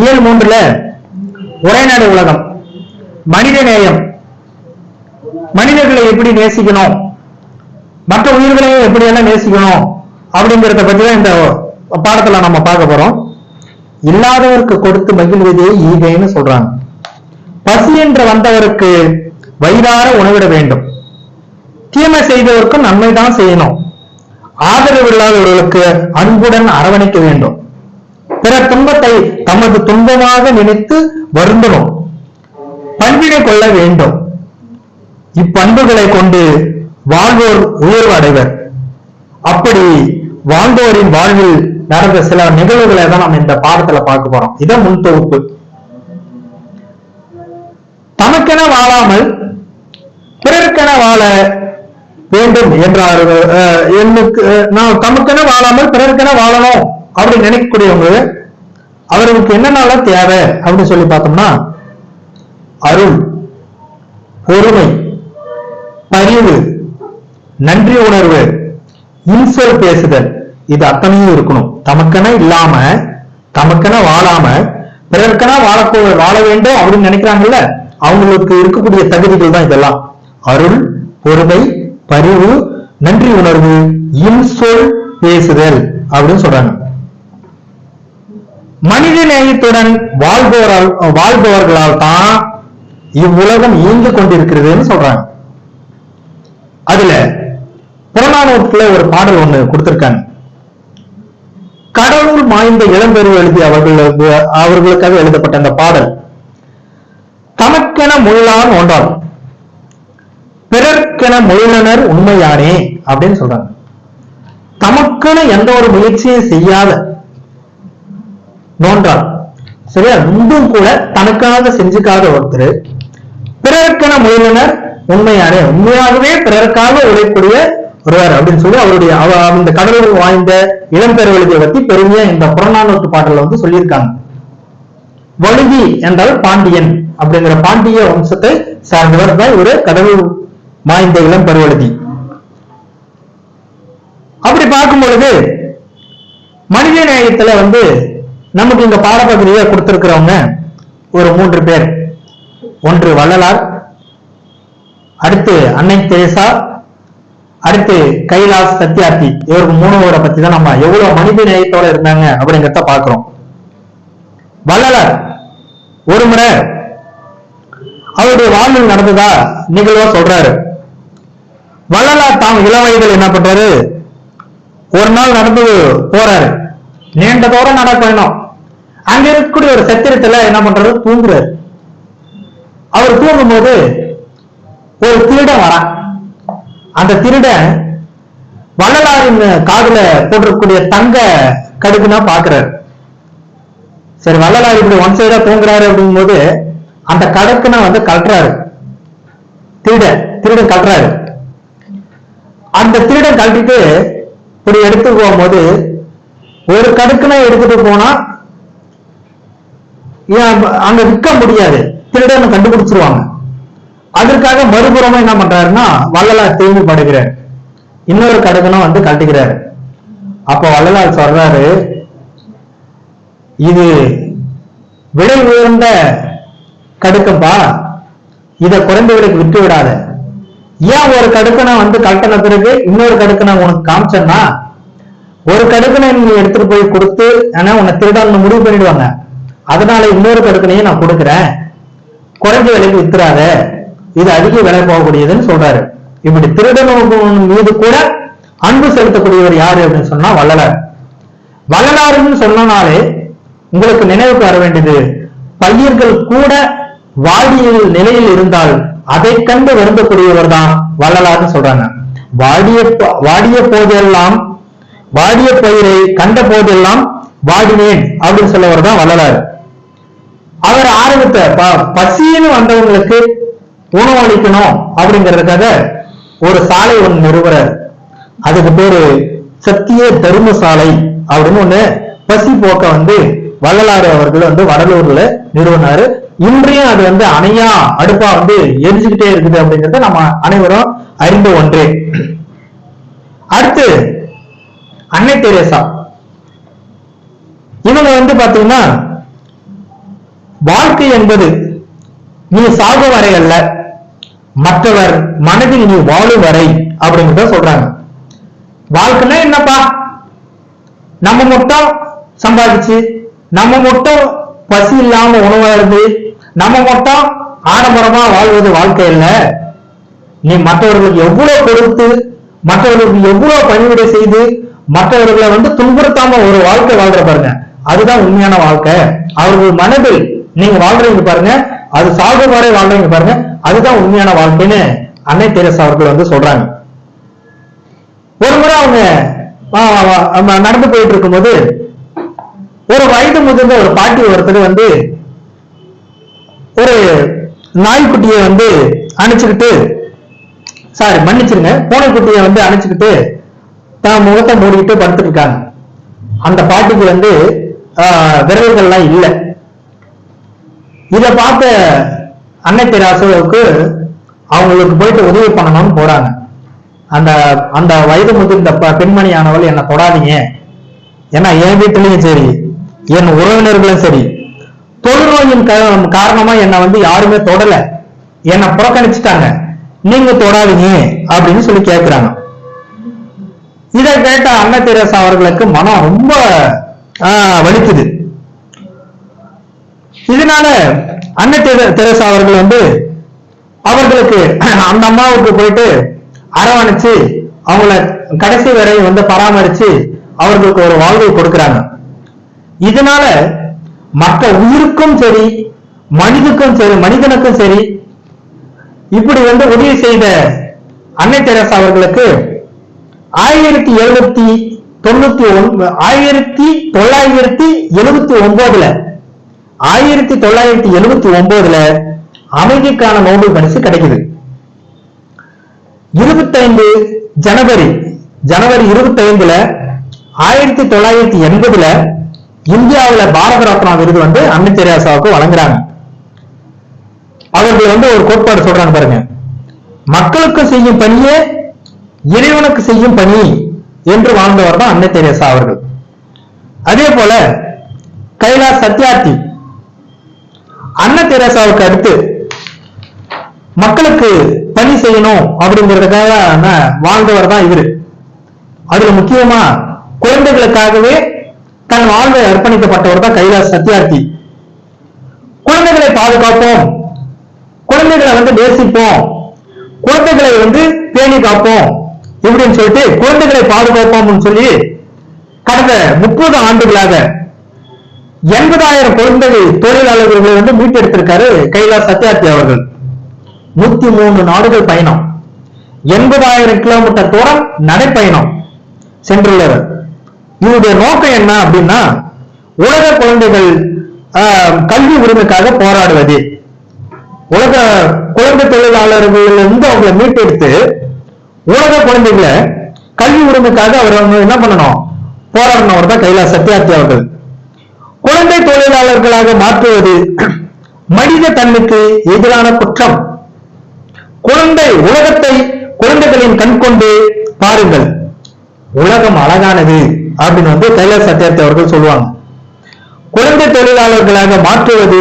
இயல் மூன்றுல உரைநாடு உலகம். மனித நேயம். மனிதர்களை எப்படி நேசிக்கணும்? மற்ற உயிர்களையும் எப்படி எல்லாம் நேசிக்கணும்? அப்படிங்கறத பத்தி தான் இந்த பாடத்துல நம்ம பார்க்க போறோம். இல்லாதவருக்கு கொடுத்து மகிழ்வதே ஈகைன்னு சொல்றாங்க. பசி என்று வந்தவருக்கு வயிறார உணவிட வேண்டும். தீமை செய்தவருக்கும் நன்மை தான் செய்யணும். ஆதரவு இல்லாதவர்களுக்கு அன்புடன் அரவணைக்க வேண்டும். பிற துன்பத்தை தமது துன்பமாக நினைத்து வருந்தணும். பண்பினை கொள்ள வேண்டும். இப்பண்புகளை கொண்டு வாழ்வோர் உயர்வு அடைவர். அப்படி வாழ்ந்தோரின் வாழ்வில் நடந்த சில நிகழ்வுகளை தான் நம்ம இந்த பாடத்துல பார்க்க போறோம். இதான் முன் தொகுப்பு. தமக்கென வாழாமல் பிறருக்கென வாழ வேண்டும் என்றார்கள். எனக்கு நான் தமக்கென வாழாமல் பிறருக்கென வாழணும். அப்படின்னு நினைக்கக்கூடியவங்க அவர்களுக்கு என்னென்னலாம் தேவை அப்படின்னு சொல்லி பார்த்தோம்னா அருள் பொறுமை பரிவு நன்றி உணர்வு இன்சொல் பேசுதல் இது அத்தனையும் இருக்கணும். தமக்கென இல்லாம தமக்கென வாழாம பிறருக்கென வாழக்கூ வாழ வேண்டும் அப்படின்னு நினைக்கிறாங்கல்ல அவங்களுக்கு இருக்கக்கூடிய தகுதிகள் தான் இதெல்லாம். அருள் பொறுமை பரிவு நன்றி உணர்வு இன்சொல் பேசுதல் அப்படின்னு சொல்றாங்க. மனித நேயத்துடன் வாழ்பவரால் வாழ்பவர்களால் தான் இவ்வுலகம் இயங்கு கொண்டிருக்கிறதுன்னு சொல்றாங்க. அதுல புறநானூற்றுல ஒரு பாடல் ஒண்ணு கொடுத்திருக்காங்க. கடவுள் மாய்ந்த இளம்பெரு எழுதி அவர்கள் அவர்களுக்காக எழுதப்பட்ட அந்த பாடல். தமக்கென முள்ளான் ஒன்றால் பிறர்க்கென முயலனர் உண்மையானே அப்படின்னு சொல்றாங்க. தமக்கென எந்த ஒரு முயற்சியும் செய்யாத நோன்றார். சரியா? இன்றும் கூட தனக்காக செஞ்சுக்காத ஒருத்தர் பிறருக்கென முயலினர் உண்மையானே உண்மையாகவே பிறருக்காக உழைக்கூடிய ஒருவர் அப்படின்னு சொல்லி அவருடைய அவ- அந்த கடவுள் வாய்ந்த இளம்பெருவழுதியை பத்தி பெருமையா இந்த புறநானூற்று பாடல வந்து சொல்லியிருக்காங்க. வழுதி என்றால் பாண்டியன் அப்படிங்கிற பாண்டிய வம்சத்தை சார்ந்தவர் தான் ஒரு கடவுள் வாய்ந்த இளம்பெருவழுதி அப்படி பார்க்கும் பொழுது மனித நேயத்துல வந்து நமக்கு இந்த பாடப்பகுதியை கொடுத்திருக்கிறவங்க ஒரு மூன்று பேர். ஒன்று வள்ளலார் அடுத்து அன்னை தெரேசா அடுத்து கைலாஸ் சத்யார்த்தி. இவருக்கு மூணு பத்தி தான் நம்ம எவ்வளவு மனித நேயத்தோட இருந்தாங்க அப்படிங்கிறத பாக்குறோம் வள்ளலார் ஒரு முறை அவருடைய வாழ்வில் நடந்ததா நிகழ்வா சொல்றாரு. வள்ளலார் தாம் இள வயதில் என்ன பண்றாரு? ஒரு நாள் நடந்து போறாரு. நீண்ட தூரம் நடக்க பயணம் அங்க இருக்கக்கூடிய ஒரு சத்திரத்துல என்ன பண்றாரு? தூங்குறாரு. அவர் தூங்கும்போது ஒரு திருடன் வரான் அந்த திருடன் வள்ளலாரின் காதுல போட்டிருக்கக்கூடிய தங்க கடுக்குனா பாக்குறாரு சரி வள்ளலார் இப்படி ஒன் சைடா தூங்குறாரு அப்படிங்கும்போது அந்த கடுக்குனா வந்து கட்டுறாரு திருடன் திருடன் கட்டுறாரு அந்த திருடன் கட்டிட்டு இப்படி எடுத்து போகும்போது ஒரு கடுக்குனா எடுத்துட்டு போனா அங்க விற்க முடியாது? திருடன் கண்டுபிடிச்சிருவாங்க. அதற்காக மறுபுறமா என்ன பண்றாருன்னா வள்ளலார் தீர்வு படுகிறார். இன்னொரு கடுகனும் வந்து கட்டுகிறாரு அப்ப வள்ளலார் சொல்றாரு இது விலை உயர்ந்த கடுக்கப்பா இத குறைந்த விலைக்கு விட்டு விடாத. ஏன் ஒரு கடுக்கனை வந்து கட்டின பிறகு இன்னொரு கடுக்கனை உனக்கு காமிச்சேன்னா ஒரு கடுக்கனை நீங்க எடுத்துட்டு போய் கொடுத்து ஆனா உன்னை திருடான்னு முடிவு பண்ணிடுவாங்க. அதனால இன்னொரு கடுக்கனையும் நான் கொடுக்குறேன். குறைஞ்ச விலைக்கு வித்துறாத இது அதிக விலை போகக்கூடியதுன்னு சொல்றாரு. இப்படி திருடனும் மீது கூட அன்பு செலுத்தக்கூடியவர் யாரு அப்படின்னு சொன்னா வள்ளலார். வள்ளலாருன்னு சொன்னனாலே உங்களுக்கு நினைவுக்கு வர வேண்டியது பையர்கள் கூட வாடியில் நிலையில் இருந்தால் அதை கண்டு வருந்தக்கூடியவர் தான் வள்ளலார்னு சொல்றாங்க. வாடிய வாடிய போதெல்லாம் வாடிய பயிரை கண்ட போதெல்லாம் வாடினேன் அப்படின்னு சொல்லவர் தான் வள்ளலார். அவர் ஆரம்பித்த பசின்னு வந்தவங்களுக்கு உணவு அளிக்கணும் அப்படிங்கிறதுக்காக ஒரு சாலை ஒன்று நிறுவனர் அதுக்கு பேரு சத்திய தர்மசாலை அப்படின்னு ஒண்ணு பசி போக்க வந்து வள்ளலாறு அவர்கள் வந்து வடலூர்ல நிறுவனாரு. இன்றையும் அது வந்து அணையா அடுப்பா வந்து எரிஞ்சுக்கிட்டே இருக்குது அப்படிங்கறத நம்ம அனைவரும் அறிந்த ஒன்றே. அடுத்து அன்னை தெரேசா. இவங்க வந்து பாத்தீங்கன்னா வாழ்க்கை என்பது நீ சாகும் வரை அல்ல மற்றவர் மனதில் நீ வாழும் வரை அப்படிங்கிறத சொல்றாங்க. வாழ்க்கைன்னா என்னப்பா? நம்ம மட்டும் சம்பாதிச்சு நம்ம மட்டும் பசி இல்லாம உணவு நம்ம மட்டும் ஆடம்பரமா வாழ்வது வாழ்க்கை இல்ல நீ மற்றவர்களுக்கு எவ்வளவு கொடுத்து மற்றவர்களுக்கு எவ்வளவு பணிவிடை செய்து மற்றவர்களை வந்து துன்புறுத்தாம ஒரு வாழ்க்கை வாழ்ற பாருங்க. அதுதான் உண்மையான வாழ்க்கை. அவர்கள் மனதில் நீங்க வாழ்றீங்க பாருங்க. அது சாகு வரை வாழ்றீங்க பாருங்க. அதுதான் உண்மையான வாழ்க்கைன்னு அன்னை தெரசா அவர்கள் வந்து சொல்றாங்க. ஒரு முறை அவங்க நடந்து போயிட்டு இருக்கும்போது ஒரு வயது முதிர்ந்த ஒரு பாட்டி ஒருத்தர் வந்து ஒரு நாய்க்குட்டியை வந்து அணைச்சுக்கிட்டு சாரி மன்னிச்சிருங்க பூனைக்குட்டியை வந்து அணைச்சுக்கிட்டு தான் முகத்தை மூடிக்கிட்டு படுத்துட்டு இருக்காங்க. அந்த பாட்டிக்கு வந்து விரல்கள்லாம் இல்லை. இத பார்த்த அன்னை தெராசுவுக்கு அவங்களுக்கு போயிட்டு உதவி பண்ணணும்னு போறாங்க. அந்த அந்த வயது முதிர்ந்த ப- பெண்மணியானவள் என்னை தொடாதீங்க. ஏன்னா என் வீட்டிலையும் சரி என் உறவினர்களும் சரி தொழுநோயின் காரணமா என்னை வந்து யாருமே தொடல. என்னை புறக்கணிச்சுட்டாங்க. நீங்க தொடாதீங்க அப்படின்னு சொல்லி கேட்கிறாங்க இதை கேட்ட அன்ன தெரசா அவர்களுக்கு மனம் ரொம்ப வலித்துது வலிக்குது. இதனால அன்னை தெரசா அவர்கள் வந்து அவர்களுக்கு அந்த அம்மாவுக்கு போயிட்டு அரவணைச்சு அவங்கள கடைசி வரை வந்து பராமரிச்சு அவர்களுக்கு ஒரு வாழ்வை கொடுக்கிறாங்க. இதனால மற்ற உயிருக்கும் சரி மனிதக்கும் சரி மனிதனுக்கும் சரி இப்படி வந்து உதவி செய்த அன்னை தெரசா அவர்களுக்கு ஆயிரத்தி எழுநூத்தி தொண்ணூத்தி ஒன் ஆயிரத்தி தொள்ளாயிரத்தி எழுபத்தி ஒன்பதுல ஆயிரத்தி தொள்ளாயிரத்தி எழுபத்தி ஒன்பதுல அமைதிக்கான நோபல் பரிசு கிடைக்குது. இருபத்தைந்து ஜனவரி ஜனவரி இருபத்தி ஐந்துல ஆயிரத்தி தொள்ளாயிரத்தி எண்பதுல இந்தியாவுல பாரத ரத்னா விருது வந்து அன்னை தெரேசாவுக்கு வழங்குறாங்க. அவர்கள் வந்து ஒரு கோட்பாடு சொல்றாங்க பாருங்க. மக்களுக்கு செய்யும் பணியே இறைவனுக்கு செய்யும் பணி என்று வாழ்ந்தவர் தான் அன்னை தெரேசா அவர்கள். அதே போல கைலாஷ் சத்யார்த்தி அண்ணா தெரசாவுக்கு அடுத்து மக்களுக்கு பணி செய்யணும் அப்படிங்கிறதுக்காக வாழ்ந்தவர் தான் இவரு. அதுல முக்கியமா குழந்தைகளுக்காகவே தன் வாழ்வை அர்ப்பணிக்கப்பட்டவர் தான் கைலாஸ் சத்யார்த்தி. குழந்தைகளை பாதுகாப்போம். குழந்தைகளை வந்து நேசிப்போம். குழந்தைகளை வந்து பேணி காப்போம் இப்படின்னு சொல்லிட்டு குழந்தைகளை பாதுகாப்போம்னு சொல்லி கடந்த முப்பது ஆண்டுகளாக எண்பதாயிரம் குழந்தைகள் தொழிலாளர்களை வந்து மீட்டெடுத்திருக்காரு கைலாஷ் சத்யார்த்தி அவர்கள். நூத்தி மூணு நாடுகள் பயணம். எண்பதாயிரம் கிலோமீட்டர் தூரம் நடைப்பயணம் சென்றுள்ளவர் இவருடைய நோக்கம் என்ன அப்படின்னா உலக குழந்தைகள் கல்வி உரிமைக்காக போராடுவது. உலக குழந்தை தொழிலாளர்கள் இருந்து அவங்களை மீட்டெடுத்து உலக குழந்தைகளை கல்வி உரிமைக்காக அவர் என்ன பண்ணணும்? போராடினவர் தான் கைலாஷ் சத்யார்த்தி அவர்கள். குழந்தை தொழிலாளர்களாக மாற்றுவது மனித தன்மைக்கு எதிரான குற்றம். குழந்தை உலகத்தை குழந்தைகளின் கண் கொண்டு பாருங்கள். உலகம் அழகானது அப்படின்னு வந்து கைலாஷ் சத்தியார்த்தி அவர்கள் சொல்லுவாங்க. குழந்தை தொழிலாளர்களாக மாற்றுவது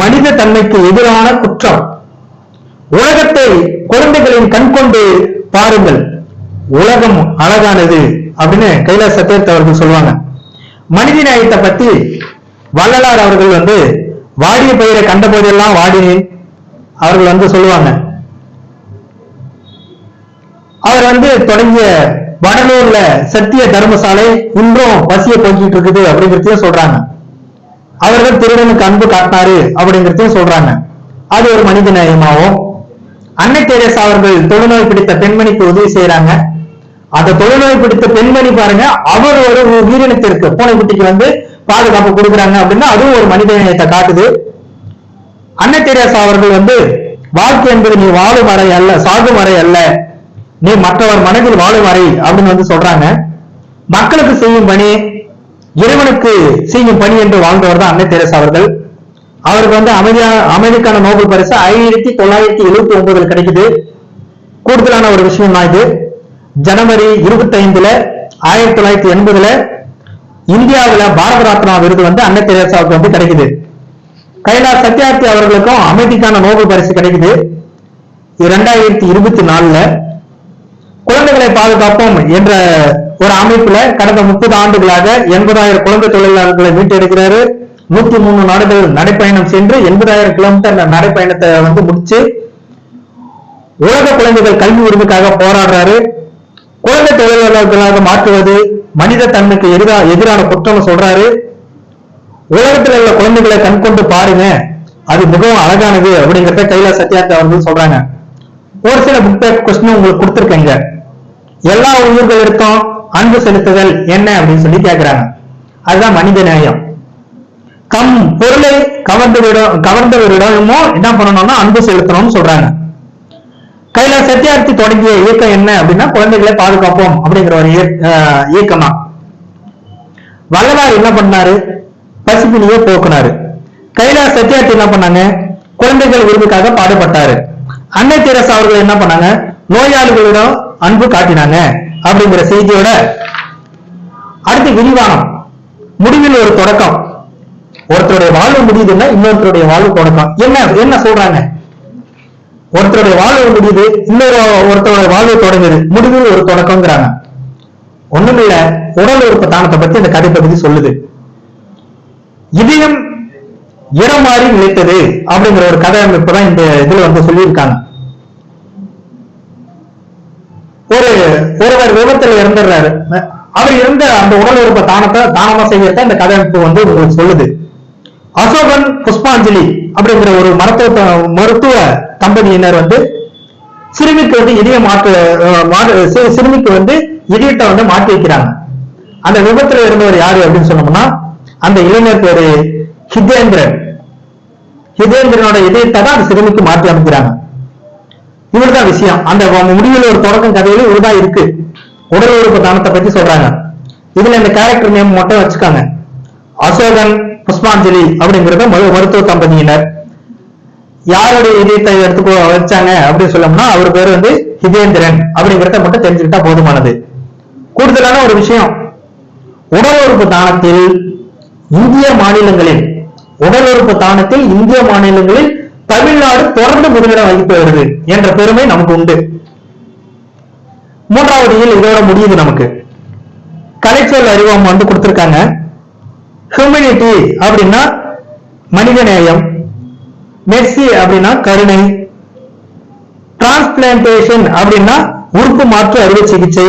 மனித தன்மைக்கு எதிரான குற்றம். உலகத்தை குழந்தைகளின் கண் கொண்டு பாருங்கள். உலகம் அழகானது அப்படின்னு கைலாஷ் சத்தியார்த்தி அவர்கள் சொல்லுவாங்க. மனித நியாயத்தை பத்தி வள்ளலார் அவர்கள் வந்து வாடிய பயிரை கண்ட போதெல்லாம் வாடி அவர்கள் வந்து சொல்லுவாங்க. அவர் வந்து தொடங்கிய வடலூர்ல சத்திய தர்மசாலை இன்றும் பசியை போக்கிட்டு இருக்குது அப்படிங்கிறதையும் சொல்றாங்க. அவர்கள் திருடனுக்கு அன்பு காட்டினாரு அப்படிங்கிறதையும் சொல்றாங்க. அது ஒரு மனித நேயமாவும் அன்னை தெரேசா அவர்கள் தொழுநோய் பிடித்த பெண்மணிக்கு உதவி செய்யறாங்க அந்த தொழுநோய் பிடித்த பெண்மணி பாருங்க அவர் ஒரு உயிரினத்திற்கு பூனைக்குட்டிக்கு வந்து பாதுகாப்பு கொடுக்குறாங்க அப்படின்னா அதுவும் ஒரு மனிதநேயத்தை காட்டுது. அன்னை தெரேசா அவர்கள் வந்து வாழ்க்கை என்பது நீ வாழும் வரை அல்ல சாகும் வரை அல்ல. நீ மற்றவர் மனதில் வாழும் அறை அப்படின்னு வந்து சொல்றாங்க. மக்களுக்கு செய்யும் பணி இறைவனுக்கு செய்யும் பணி என்று வாழ்ந்தவர் தான் அன்னை தெரேசா அவர்கள். அவருக்கு வந்து அமைதியா அமைதிக்கான நோபல் பரிசு ஆயிரத்தி தொள்ளாயிரத்தி எழுபத்தி ஒன்பதுல கிடைக்குது. கூடுதலான ஒரு விஷயம் தான் இது. ஜனவரி இருபத்தி ஐந்துல ஆயிரத்தி தொள்ளாயிரத்தி எண்பதுல இந்தியாவுல பாரத ரத்னா விருது வந்து அன்னை தெரேசாவுக்கு வந்து கிடைக்குது. கைலாஷ் சத்யார்த்தி அவர்களுக்கும் அமைதிக்கான நோபல் பரிசு கிடைக்குது. இரண்டாயிரத்தி இருபத்தி நாலுல குழந்தைகளை பாதுகாப்போம் என்ற ஒரு அமைப்புல கடந்த முப்பது ஆண்டுகளாக எண்பதாயிரம் குழந்தை தொழிலாளர்களை மீட்டெடுக்கிறாரு. நூத்தி மூணு நாடுகள் நடைப்பயணம் சென்று எண்பதாயிரம் கிலோமீட்டர் நடைப்பயணத்தை வந்து முடிச்சு உலக குழந்தைகள் கல்வி உரிமைக்காக போராடுறாரு. குழந்தை தொழிலாளர்களாக மாற்றுவது மனித தன்மைக்கு எதிரா எதிரான குற்றம் சொல்றாரு. உலகத்தில் உள்ள குழந்தைகளை கண்கொண்டு பாருங்க. அது மிகவும் அழகானது அப்படிங்கிறத கைலா சத்யார்த்தி அவர்கள் சொல்றாங்க. ஒரு சில புக் பேக் கொஸ்டின் உங்களுக்கு கொடுத்துருக்கேங்க. எல்லா உயிர்களிற்கும் அன்பு செலுத்துதல் என்ன அப்படின்னு சொல்லி கேட்கிறாங்க அதுதான் மனித நியாயம் கம் பொருளை கவர்ந்தவரிடம் கவர்ந்தவரிடமும் என்ன பண்ணணும்னா அன்பு செலுத்தணும்னு சொல்றாங்க. கையில சத்யார்த்தி தொடங்கிய இயக்கம் என்ன அப்படின்னா குழந்தைகளை பாதுகாப்போம் அப்படிங்கிற ஒரு இயக்க- அஹ் வள்ளலார் என்ன பண்ணாரு? பசிப்பிலேயே போக்குனாரு. கைலா சத்தியார்த்தி என்ன பண்ணாங்க? குழந்தைகள் உரிமைக்காக பாடுபட்டாரு. அன்னை தெரசா அவர்கள் என்ன பண்ணாங்க? நோயாளிகளிடம் அன்பு காட்டினாங்க அப்படிங்கிற செய்தியோட அடுத்து விரிவானம். முடிவில் ஒரு தொடக்கம். ஒருத்தருடைய வாழ்வு முடியுதுன்னா இன்னொருத்தருடைய வாழ்வு தொடக்கம். என்ன என்ன சொல்றாங்க? ஒருத்தருடைய வாழ்வு முடியுது இன்னொரு ஒருத்தருடைய வாழ்வு தொடங்குது. முடிவில் ஒரு தொடக்கம்ங்கிறாங்க. ஒண்ணுமில்ல உடல் உறுப்பு தானத்தை பத்தி இந்த கதை பத்தி சொல்லுது. இதயம் இடம் மாறி நிலைத்தது அப்படிங்கிற ஒரு கதை அமைப்பு தான் இந்த இதுல வந்து சொல்லியிருக்காங்க. ஒரு ஒருவர் விபத்துல இறந்துடுறாரு. அவர் இருந்த அந்த உடல் உறுப்பு தானத்தை தானமா செய்யறத இந்த கதை அமைப்பு வந்து உங்களுக்கு சொல்லுது. அசோகன் புஷ்பாஞ்சலி அப்படிங்கிற ஒரு மருத்துவ மருத்துவ தம்பதியினர் வந்து சிறுமிக்கு வந்து இதய மாற்று சிறுமிக்கு வந்து இதயத்தை வந்து மாற்றி வைக்கிறாங்க. அந்த விபத்துல இருந்தவர் யாரு அப்படின்னு சொன்னோம்னா அந்த இளைஞர் பேரு ஹிதேந்திரன். ஹிதேந்திரனோட இதயத்தை தான் அந்த சிறுமிக்கு மாற்றி அமைக்கிறாங்க. இவர்தான் விஷயம். அந்த முடிவில் ஒரு தொடக்கம் கதையில இவர்தான் இருக்கு. உடல் உறுப்பு தானத்தை பத்தி சொல்றாங்க. இதுல இந்த கேரக்டர் நேம் மட்டும் வச்சுக்காங்க. அசோகன் புஷ்பாஞ்சலி அப்படிங்கிறத மருத்துவ தம்பதியினர் யாருடைய இதயத்தை எடுத்துக்கோ வச்சாங்க அப்படின்னு சொல்லணும்னா அவர் பேர் வந்து ஹிதேந்திரன் அப்படிங்கிறத மட்டும் தெரிஞ்சுக்கிட்டா போதுமானது. கூடுதலான ஒரு விஷயம் உடல் உறுப்பு தானத்தில் இந்திய மாநிலங்களில் உடல் உறுப்பு தானத்தில் இந்திய மாநிலங்களில் தமிழ்நாடு தொடர்ந்து முதலிடம் வகித்து வருது என்ற பெருமை நமக்கு உண்டு. மூன்றாவது இதோட முடியுது நமக்கு. கலைச்சொல் அறிவம் வந்து கொடுத்திருக்காங்க. ஹியூமனிட்டி அப்படின்னா மனிதநேயம். மெர்சி அப்படின்னா கருணை. டிரான்ஸ்பிளான்டேஷன் அப்படின்னா உறுப்பு மாற்று அறுவை சிகிச்சை.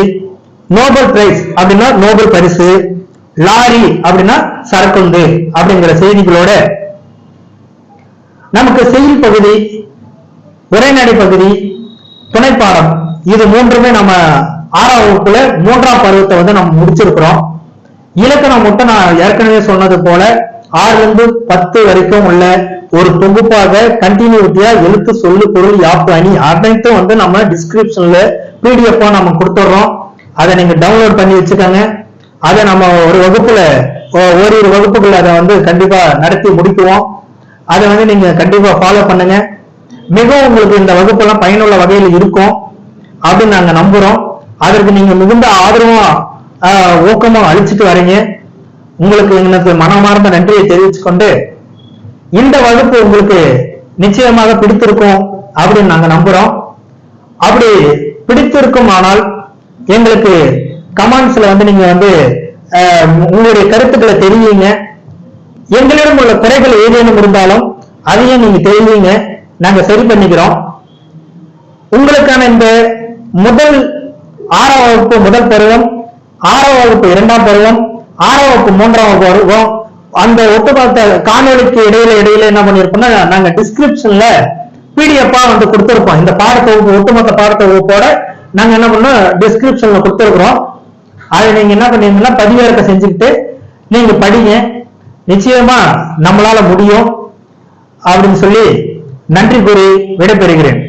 நோபல் பிரைஸ் அப்படின்னா நோபல் பரிசு. லாரி அப்படின்னா சரக்குந்து அப்படிங்கிற செய்திகளோட நமக்கு செயல் பகுதி உரைநடை பகுதி துணைப்பாடம். இது மூன்றுமே நம்ம ஆறாம் வகுப்புல மூன்றாம் பருவத்தை வந்து நம்ம முடிச்சிருக்கிறோம். இலக்கணம் மட்டும் நான் ஏற்கனவே சொன்னது போல ஆறுல இருந்து பத்து வரைக்கும் உள்ள ஒரு தொகுப்பாக கண்டினியூட்டியா எழுத்து சொல்லு பொருள் யாப்பு அணி அனைத்தும் வந்து நம்ம டிஸ்கிரிப்ஷன்ல பிடிஎஃபா நம்ம கொடுத்துடுறோம். அதை நீங்க டவுன்லோட் பண்ணி வச்சுக்கோங்க. அதை நம்ம ஒரு வகுப்புல ஓ- ஓரிரு வகுப்புகள் அதை வந்து கண்டிப்பா நடத்தி முடிக்குவோம். அதை வந்து நீங்க கண்டிப்பா ஃபாலோ பண்ணுங்க. மிகவும் உங்களுக்கு இந்த வகுப்பெல்லாம் பயனுள்ள வகையில் இருக்கும் அப்படின்னு நாங்க நம்புறோம். அதற்கு நீங்க மிகுந்த ஆதரவா ஆஹ், ஊக்கமும் அழிச்சிட்டு வரீங்க. உங்களுக்கு எனக்கு மனமார்ந்த நன்றியை தெரிவிச்சுக்கொண்டு இந்த வகுப்பு உங்களுக்கு நிச்சயமாக பிடித்திருக்கும் அப்படின்னு நாங்க நம்புறோம். அப்படி பிடித்திருக்கும் ஆனால் எங்களுக்கு கமெண்ட்ஸ்ல வந்து நீங்க வந்து ஆஹ், உங்களுடைய கருத்துக்களை தெரிவிங்க. எங்களிடம் உள்ள குறைகள் ஏதேனும் இருந்தாலும் அதையும் நீங்க தெரிவிங்க. நாங்க சரி பண்ணிக்கிறோம். உங்களுக்கான இந்த முதல் ஆறாம் வகுப்பு முதல் பருவம் ஆறாம் வகுப்பு இரண்டாம் பருவம் ஆறாம் வகுப்பு மூன்றாம் வகுப்பு பருவம் அந்த ஒட்டுமொத்த காணொலிக்கு இடையில இடையில என்ன பண்ணிருப்போம்னா நாங்க டிஸ்கிரிப்ஷன்ல பிடிஎஃபா வந்து கொடுத்திருப்போம். இந்த பாடத்தொகுப்பு ஒட்டுமொத்த பாடத்தொகுப்போட நாங்க என்ன பண்ணோம்? டிஸ்கிரிப்ஷன்ல கொடுத்திருக்கிறோம். அதை நீங்க என்ன பண்ணீங்கன்னா பதிவிறக்க செஞ்சுக்கிட்டு நீங்க படிங்க. நிச்சயமா நம்மளால முடியும். அப்படின்னு சொல்லி நன்றி கூறி விடைபெறுகிறேன்.